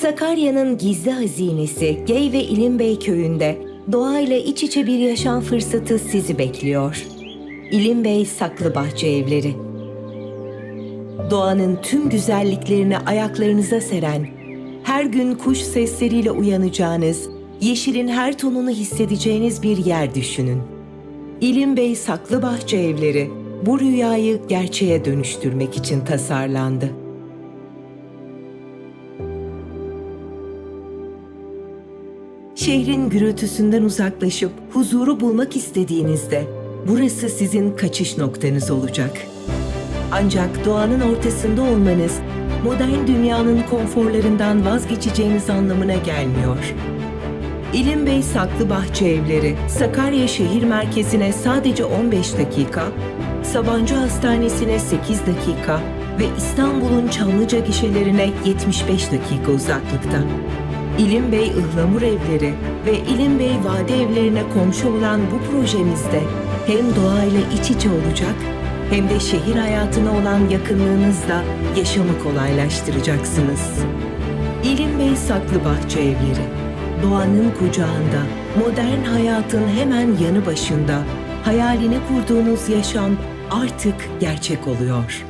Sakarya'nın gizli hazinesi Gey ve İlimbey köyünde doğayla iç içe bir yaşam fırsatı sizi bekliyor. İlimbey Saklı Bahçe Evleri Doğanın tüm güzelliklerini ayaklarınıza seren, her gün kuş sesleriyle uyanacağınız, yeşilin her tonunu hissedeceğiniz bir yer düşünün. İlimbey Saklı Bahçe Evleri bu rüyayı gerçeğe dönüştürmek için tasarlandı. Şehrin gürültüsünden uzaklaşıp huzuru bulmak istediğinizde burası sizin kaçış noktanız olacak. Ancak doğanın ortasında olmanız modern dünyanın konforlarından vazgeçeceğiniz anlamına gelmiyor. İlim Bey Saklı Bahçe Evleri, Sakarya şehir merkezine sadece 15 dakika, Sabancı Hastanesi'ne 8 dakika ve İstanbul'un Çamlıca gişelerine 75 dakika uzaklıkta. İlim Bey Ihlamur Evleri ve İlim Bey Vade Evlerine komşu olan bu projemizde hem doğayla iç içe olacak hem de şehir hayatına olan yakınlığınızla yaşamı kolaylaştıracaksınız. İlim Bey Saklı Bahçe Evleri, doğanın kucağında, modern hayatın hemen yanı başında hayalini kurduğunuz yaşam artık gerçek oluyor.